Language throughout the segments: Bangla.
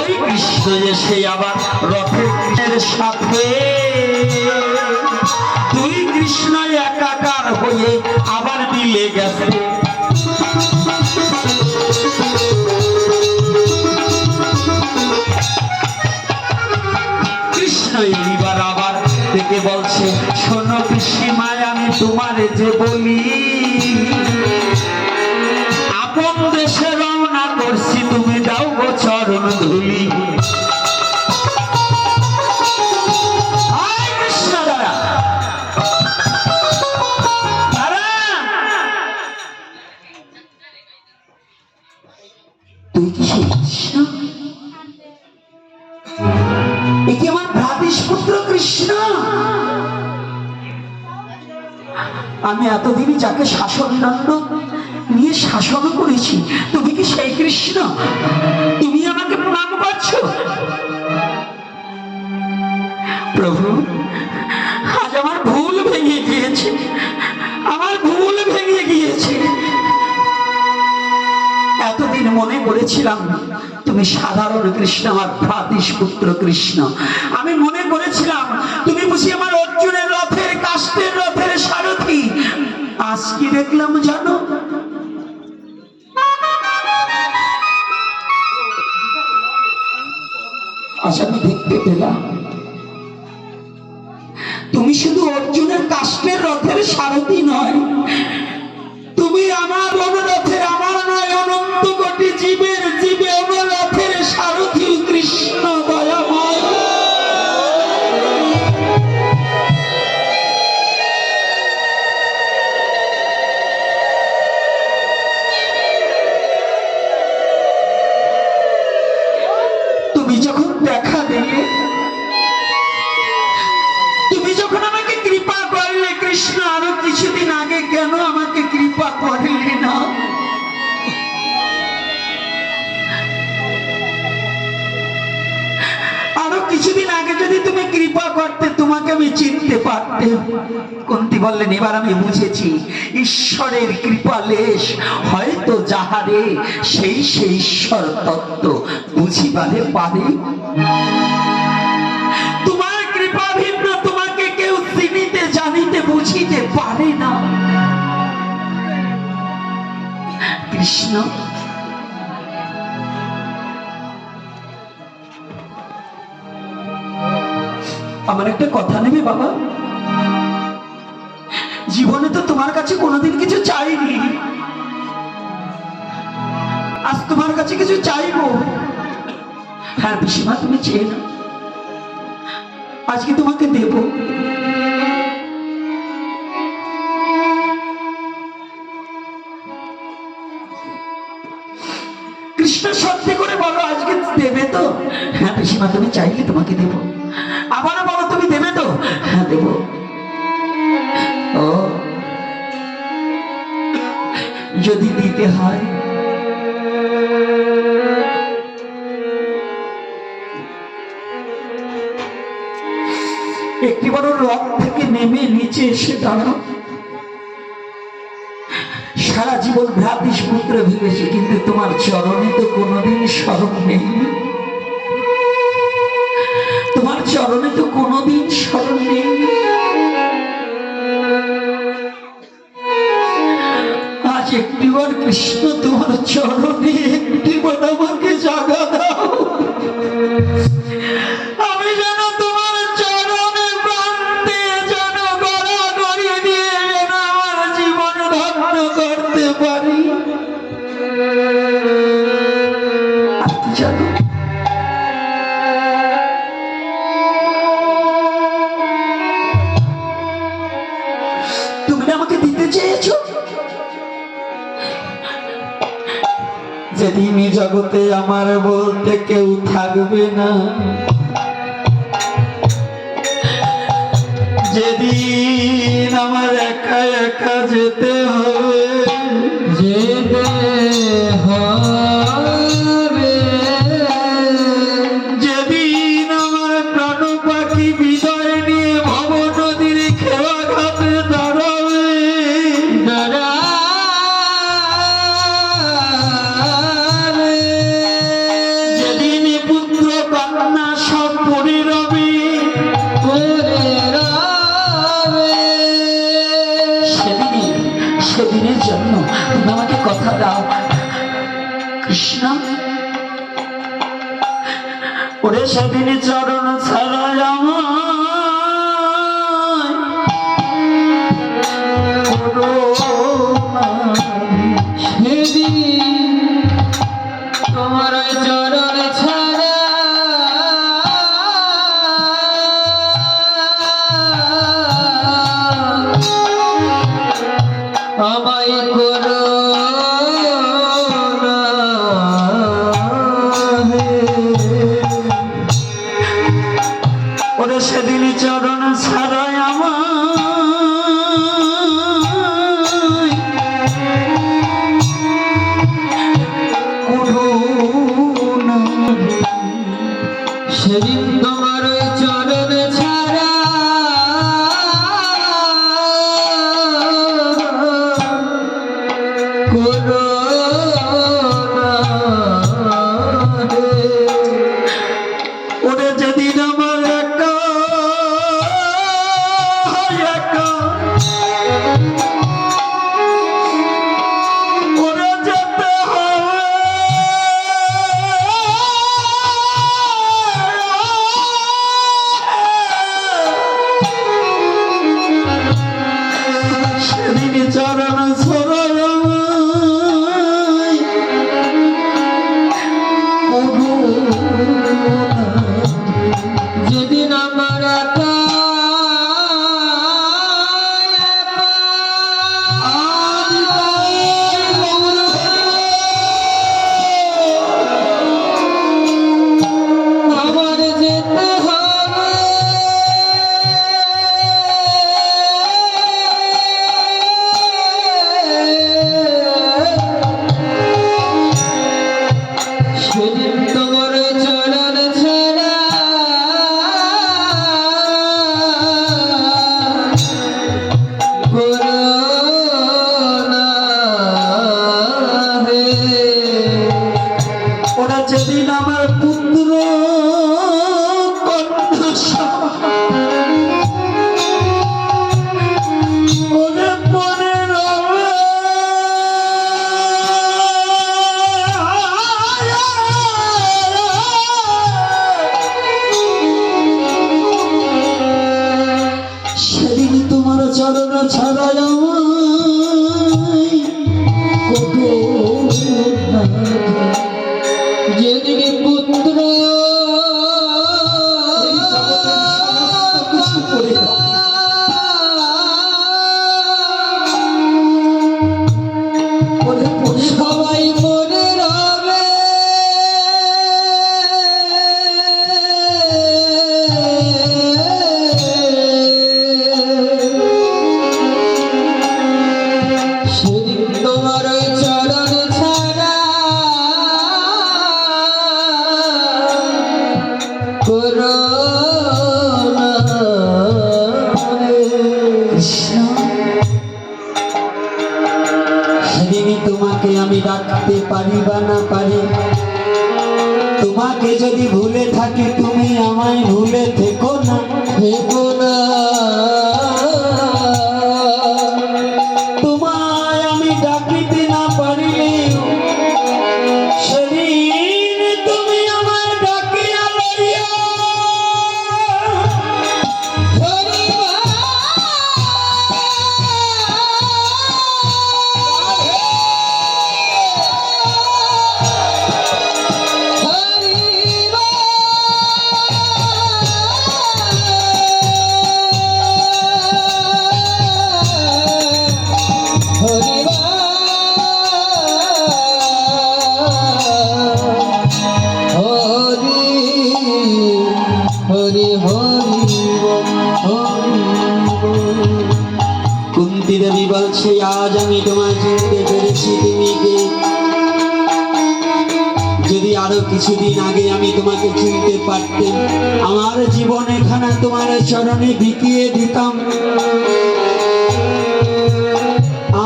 ওই কৃষ্ণ সেই আবার রথের সাথে। দুই কৃষ্ণ একাকার হয়ে আবার মিলে গেছে। বলছে, শোনো কৃষ্ণমায় আমি তোমারে যে বলি, আপন দেশে কৃষ্ণ এ কি আমার ভ্রাতিস পুত্র কৃষ্ণ? আমি এতদিনই যাকে শাসন দণ্ড নিয়ে শাসন করেছি, তুমি কি সেই কৃষ্ণ? তুমি আমাকে প্রণাম করছ? করেছিলাম তুমি সাধারণ কৃষ্ণ, আমার ভ্রাতিস পুত্র কৃষ্ণ। আমি মনে করেছিলাম, তুমি বুঝি আমার অর্জুনের রথের, কাষ্টের রথের সারথি। আজ কি দেখলাম জানো? আমি দেখতে পেলাম, তুমি শুধু অর্জুনের কাষ্টের রথের সারথি নয়, তুমি আমার কৃষ্ণ আরও কিছুদিন আগে কেন আমাকে কৃপা করলে না আরও কিছুদিন আগে যদি তুমি কৃপা করতে, তোমাকে আমি চিনতে পারতে কুন্তি বললেন, এবার আমি বুঝেছি, ঈশ্বরের কৃপা লেশ হয়তো যাহারে সেই সেই ঈশ্বর তত্ত্ব বুঝিবারে পারে। আমার একটা কথা নেবে বাবা? জীবনে তো তোমার কাছে কোনোদিন কিছু চাইনি। আজ তোমার কাছে কিছু চাইব। হ্যাঁ পিসিমা, তুমি চেয়ে না আজকে তোমাকে দেব। কৃষ্ণ সত্যি করে বলো, আজকে দেবে তো? হ্যাঁ পিসিমা, তুমি চাইলে তোমাকে দেব। আবারও বলো, তুমি দেবে তো? হ্যাঁ দেব। ও। যদি দিতে হয়? একটি বড় রথ থেকে নেমে নিচে এসে দাঁড়াও। সারা জীবন ভ্রাতিস পুত্র ভেবেছি কিন্তু তোমার চরণে তো কোনোদিন স্মরণ নেই। তোমার চরণে তো কোনোদিন স্মরণ নেই। আজ একটিবার কৃষ্ণ তোমার চরণে একটিবার তুমি আমাকে জগতে আমার বলতে কেউ থাকবে না যেদিন আমার একা একা যেতে হবে সেদিন চরণ ছাড়া Oh. তারা যেদিন আমার পুত্র সেদিন তোমার চরণ ছাড়া पारी बना पारी तुम्हारे जदि भूल বলছি, আজ আমি তোমায় চিনতে পেরেছি তুমি কে। যদি আরও কিছুদিন আগে আমি তোমাকে চিনতে পারতাম, আমার জীবন এখানে তোমার চরণে বিকিয়ে দিতাম।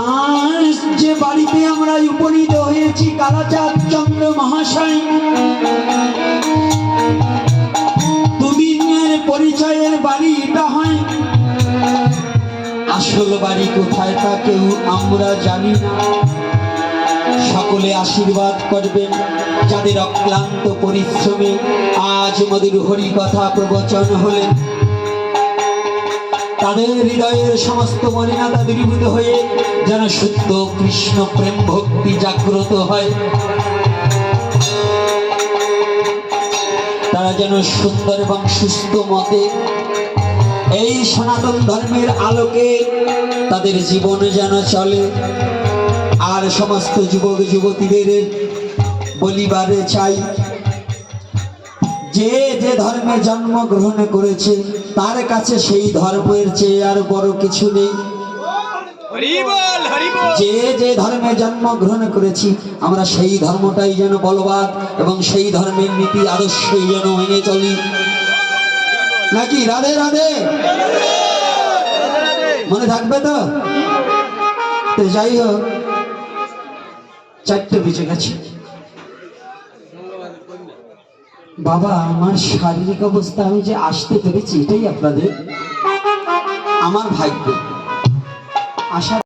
আজ যে বাড়িতে আমরা উপনীত হয়েছি, কালাচাঁদ চন্দ্র মহাশয় আসল বাড়ি কোথায় তা কেউ আমরা জানি না। সকলে আশীর্বাদ করবেন যাদের অক্লান্ত পরিশ্রমে আজ আমাদের হরি কথা প্রবচন হলেন তাদের হৃদয়ের সমস্ত মরিনাতা দূরীভূত হয়ে যেন শুদ্ধ কৃষ্ণ প্রেম ভক্তি জাগ্রত হয়। তারা যেন সুন্দর এবং সুস্থ মতে এই সনাতন ধর্মের আলোকে তাদের জীবন যেন চলে। আর সমস্ত যুবক যুবতীদের বলিবারে চাই যে যে ধর্মে জন্মগ্রহণ করেছে তার কাছে সেই ধর্মের চেয়ে আর বড় কিছু নেই। যে যে ধর্মে জন্মগ্রহণ করেছি আমরা সেই ধর্মটাই যেন বলবাদ এবং সেই ধর্মের নীতি আদর্শই যেন মেনে চলি। নাকি? রাধে রাধে। মনে থাকবে তো? যাই হোক, চারটে বেঁচে গেছে। বাবা, আমার শারীরিক অবস্থা, আমি যে আসতে পেরেছি, এটাই আপনাদের আমার ভাগ্য। আশা